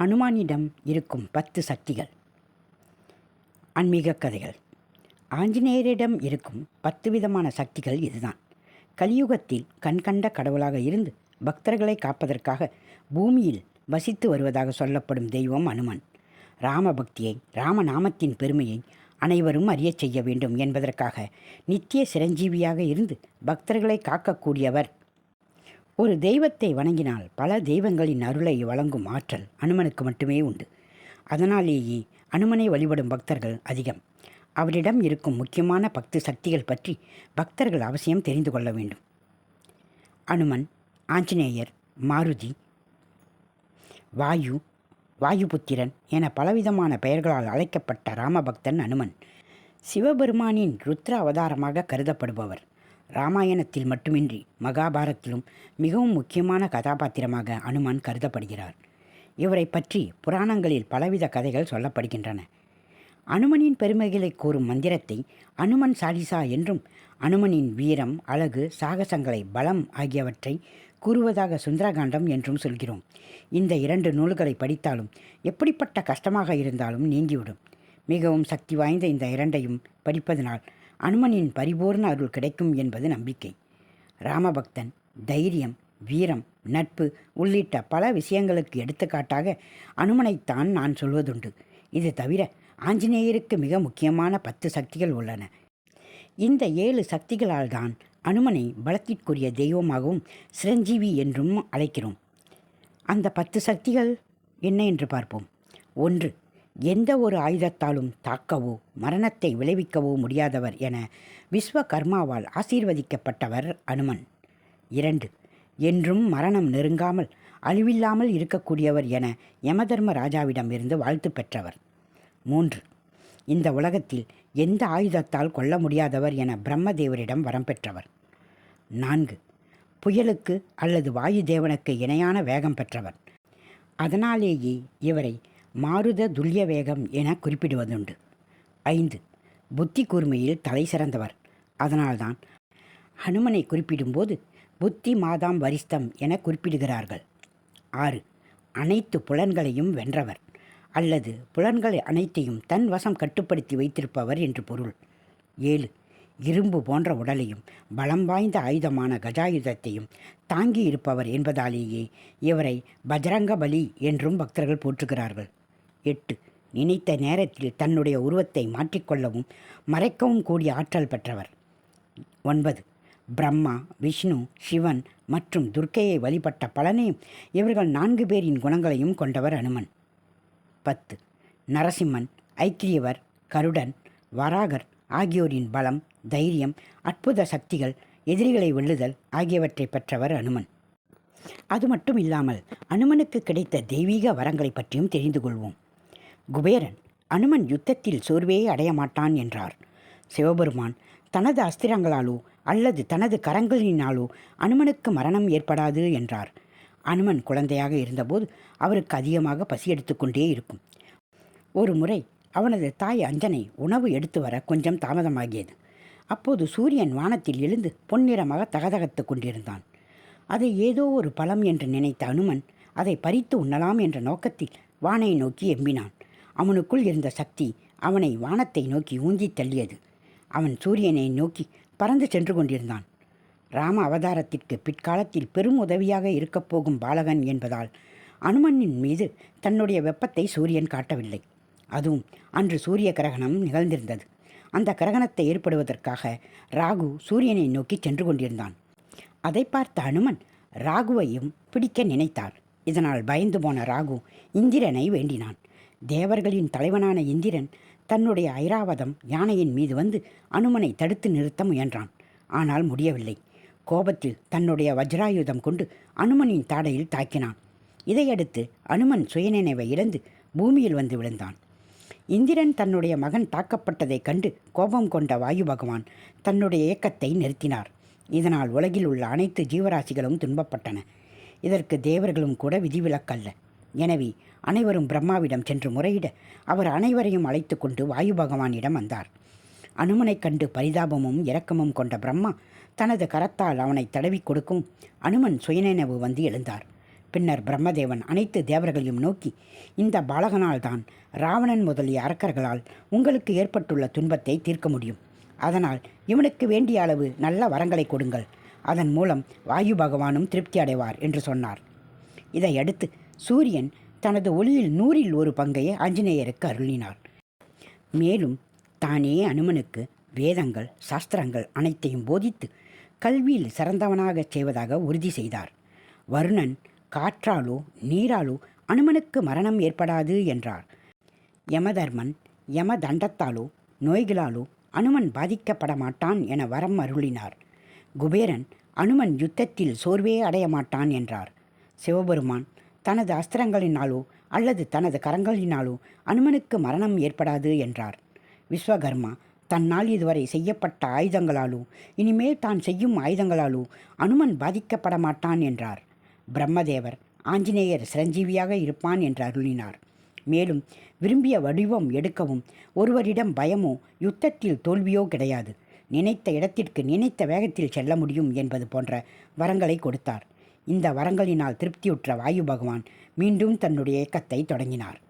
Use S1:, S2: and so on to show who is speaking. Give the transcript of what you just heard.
S1: ஹனுமானிடம் இருக்கும் பத்து சக்திகள். ஆன்மீக கதைகள். ஆஞ்சநேயரிடம் இருக்கும் பத்து விதமான சக்திகள் இதுதான். கலியுகத்தில் கண்கண்ட கடவுளாக இருந்து பக்தர்களை காப்பதற்காக பூமியில் வசித்து வருவதாக சொல்லப்படும் தெய்வம் அனுமன். ராம பக்தியை ராமநாமத்தின் பெருமையை அனைவரும் அறியச் செய்ய வேண்டும் என்பதற்காக நித்திய சிரஞ்சீவியாக இருந்து பக்தர்களை காக்கக்கூடியவர் ஒரு தெய்வத்தை வணங்கினால் பல தெய்வங்களின் அருளை வழங்கும் ஆற்றல் அனுமனுக்கு மட்டுமே உண்டு. அதனாலேயே அனுமனை வழிபடும் பக்தர்கள் அதிகம். அவரிடம் இருக்கும் முக்கியமான பக்தி சக்திகள் பற்றி பக்தர்கள் அவசியம் தெரிந்து கொள்ள வேண்டும். அனுமன் ஆஞ்சநேயர் மாருதி வாயு வாயுபுத்திரன் என பலவிதமான பெயர்களால் அழைக்கப்பட்ட ராமபக்தன் அனுமன். சிவபெருமானின் ருத்ர அவதாரமாக கருதப்படுபவர். ராமாயணத்தில் மட்டுமின்றி மகாபாரத்திலும் மிகவும் முக்கியமான கதாபாத்திரமாக அனுமன் கருதப்படுகிறார். இவரை பற்றி புராணங்களில் பலவித கதைகள் சொல்லப்படுகின்றன. அனுமனின் பெருமைகளை கூறும் மந்திரத்தை அனுமன் சாலிசா என்றும் அனுமனின் வீரம் அழகு சாகசங்களை பலம் ஆகியவற்றை கூறுவதாக சுந்தரகாண்டம் என்றும் சொல்கிறோம். இந்த இரண்டு நூல்களை படித்தாலும் எப்படிப்பட்ட கஷ்டமாக இருந்தாலும் நீங்கிவிடும். மிகவும் சக்தி வாய்ந்த இந்த இரண்டையும் படிப்பதனால் அனுமனின் பரிபூர்ண அருள் கிடைக்கும் என்பது நம்பிக்கை. ராமபக்தன் தைரியம் வீரம் நட்பு உள்ளிட்ட பல விஷயங்களுக்கு எடுத்துக்காட்டாக அனுமனைத்தான் நான் சொல்வதுண்டு. இது தவிர ஆஞ்சநேயருக்கு மிக முக்கியமான பத்து சக்திகள் உள்ளன. இந்த ஏழு சக்திகளால் தான் அனுமனை பலத்திற்குரிய தெய்வமாகவும் சிரஞ்சீவி என்றும் அழைக்கிறோம். அந்த பத்து சக்திகள் என்ன என்று பார்ப்போம். ஒன்று எந்த ஒரு ஆயுதத்தாலும் தாக்கவோ மரணத்தை விளைவிக்கவோ முடியாதவர் என விஸ்வகர்மாவால் ஆசீர்வதிக்கப்பட்டவர் அனுமன். இரண்டு என்றும் மரணம் நெருங்காமல் அழிவில்லாமல் இருக்கக்கூடியவர் என யமதர்ம ராஜாவிடம் இருந்து வாழ்த்து பெற்றவர். மூன்று இந்த உலகத்தில் எந்த ஆயுதத்தால் கொல்ல முடியாதவர் என பிரம்மதேவரிடம் வரம் பெற்றவர். நான்கு புயலுக்கு அல்லது வாயு தேவனுக்கு இணையான வேகம் பெற்றவர். அதனாலேயே இவரை மாருத துல்லிய வேகம் என குறிப்பிடுவதுண்டு. ஐந்து புத்தி கூர்மையில் தலை சிறந்தவர். அதனால்தான் ஹனுமனை குறிப்பிடும்போது புத்தி மாதாம் வரிஸ்தம் என குறிப்பிடுகிறார்கள். ஆறு அனைத்து புலன்களையும் வென்றவர் அல்லது புலன்களை அனைத்தையும் தன் வசம் கட்டுப்படுத்தி வைத்திருப்பவர் என்று பொருள். ஏழு இரும்பு போன்ற உடலையும் பலம் வாய்ந்த ஆயுதமான கஜாயுதத்தையும் தாங்கி இருப்பவர் என்பதாலேயே இவரை பஜரங்கபலி என்றும் பக்தர்கள் போற்றுகிறார்கள். எட்டு. நினைத்த நேரத்தில் தன்னுடைய உருவத்தை மாற்றிக்கொள்ளவும் மறைக்கவும் கூடிய ஆற்றல் பெற்றவர். ஒன்பது. பிரம்மா விஷ்ணு சிவன் மற்றும் துர்க்கையை வழிபட்ட பலனையும் இவர்கள் நான்கு பேரின் குணங்களையும் கொண்டவர் அனுமன். பத்து. நரசிம்மன் ஐக்கிரியவர் கருடன் வராகர் ஆகியோரின் பலம் தைரியம் அற்புத சக்திகள் எதிரிகளை வெல்லுதல் ஆகியவற்றை பெற்றவர் அனுமன். அது மட்டும் இல்லாமல் அனுமனுக்கு கிடைத்த தெய்வீக வரங்களை பற்றியும் தெரிந்து கொள்வோம். குபேரன் அனுமன் யுத்தத்தில் சோர்வே அடைய மாட்டான் என்றார். சிவபெருமான் தனது அஸ்திரங்களாலோ அல்லது தனது கரங்களினாலோ அனுமனுக்கு மரணம் ஏற்படாது என்றார். அனுமன் குழந்தையாக இருந்தபோது அவருக்கு அதிகமாக பசி எடுத்துக்கொண்டே இருக்கும். ஒரு முறை அவனது தாய் அஞ்சனை உணவு எடுத்து வர கொஞ்சம் தாமதமாகியது. அப்போது சூரியன் வானத்தில் எழுந்து பொன்னிறமாக தகதகத்து கொண்டிருந்தான். அதை ஏதோ ஒரு பழம் என்று நினைத்த அனுமன் அதை பறித்து உண்ணலாம் என்ற நோக்கத்தில் வானை நோக்கி எம்பினான். அவனுக்குள் இருந்த சக்தி அவனை வானத்தை நோக்கி ஊந்தித் தள்ளியது. அவன் சூரியனை நோக்கி பறந்து சென்று கொண்டிருந்தான். ராம அவதாரத்திற்கு பிற்காலத்தில் பெரும் உதவியாக இருக்கப் போகும் பாலகன் என்பதால் அனுமனின் மீது தன்னுடைய வெப்பத்தை சூரியன் காட்டவில்லை. அதுவும் அன்று சூரிய கிரகணம் நிகழ்ந்திருந்தது. அந்த கிரகணத்தை ஏற்படுவதற்காக ராகு சூரியனை நோக்கி சென்று கொண்டிருந்தான். அதை பார்த்த அனுமன் ராகுவையும் பிடிக்க நினைத்தார். இதனால் பயந்து போன ராகு இந்திரனை வேண்டினான். தேவர்களின் தலைவனான இந்திரன் தன்னுடைய ஐராவதம் யானையின் மீது வந்து அனுமனை தடுத்து நிறுத்த முயன்றான். ஆனால் முடியவில்லை. கோபத்தில் தன்னுடைய வஜ்ராயுதம் கொண்டு அனுமனின் தாடையில் தாக்கினான். இதையடுத்து அனுமன் சுயநினைவை இழந்து பூமியில் வந்து விழுந்தான். இந்திரன் தன்னுடைய மகன் தாக்கப்பட்டதைக் கண்டு கோபம் கொண்ட வாயு பகவான் தன்னுடைய இயக்கத்தை நிறுத்தினார். இதனால் உலகில் உள்ள அனைத்து ஜீவராசிகளும் துன்பப்பட்டன. இதற்கு தேவர்களும் கூட விதிவிலக்கல்ல. எனவே அனைவரும் பிரம்மாவிடம் சென்று முறையிட அவர் அனைவரையும் அழைத்து கொண்டு வாயு பகவானிடம் வந்தார். அனுமனைக் கண்டு பரிதாபமும் இரக்கமும் கொண்ட பிரம்மா தனது கரத்தால் அவனை தடவி கொடுக்கும் அனுமன் சுயநினைவு வந்து எழுந்தார். பின்னர் பிரம்மதேவன் அனைத்து தேவர்களையும் நோக்கி இந்த பாலகனால்தான் ராவணன் முதலிய அரக்கர்களால் உங்களுக்கு ஏற்பட்டுள்ள துன்பத்தை தீர்க்க முடியும். அதனால் இவனுக்கு வேண்டிய அளவு நல்ல வரங்களை கொடுங்கள். அதன் மூலம் வாயு பகவானும் திருப்தி அடைவார் என்று சொன்னார். இதையடுத்து சூரியன் தனது ஒளியில் நூறில் ஒரு பங்கை ஆஞ்சநேயருக்கு அருளினார். மேலும் தானே அனுமனுக்கு வேதங்கள் சாஸ்திரங்கள் அனைத்தையும் போதித்து கல்வியில் சிறந்தவனாகச் செய்வதாக உறுதி செய்தார். வருணன் காற்றாலோ நீராலோ அனுமனுக்கு மரணம் ஏற்படாது என்றார். யமதர்மன் யம தண்டத்தாலோ நோய்களாலோ அனுமன் பாதிக்கப்பட மாட்டான் என வரம் அருளினார். குபேரன் அனுமன் யுத்தத்தில் சோர்வே அடைய மாட்டான் என்றார். சிவபெருமான் தனது அஸ்திரங்களினாலோ அல்லது தனது கரங்களினாலோ அனுமனுக்கு மரணம் ஏற்படாது என்றார். விஸ்வகர்மா தன்னால் இதுவரை செய்யப்பட்ட ஆயுதங்களாலோ இனிமேல் தான் செய்யும் ஆயுதங்களாலோ அனுமன் பாதிக்கப்பட மாட்டான் என்றார். பிரம்மதேவர் ஆஞ்சநேயர் சிரஞ்சீவியாக இருப்பான் என்று அருளினார். மேலும் விரும்பிய வடிவம் எடுக்கவும் ஒருவரிடம் பயமோ யுத்தத்தில் தோல்வியோ கிடையாது. நினைத்த இடத்திற்கு நினைத்த வேகத்தில் செல்ல முடியும் என்பது போன்ற வரங்களை கொடுத்தார். இந்த வரங்களினால் திருப்தியுற்ற வாயு பகவான் மீண்டும் தன்னுடைய இயக்கத்தை தொடங்கினார்.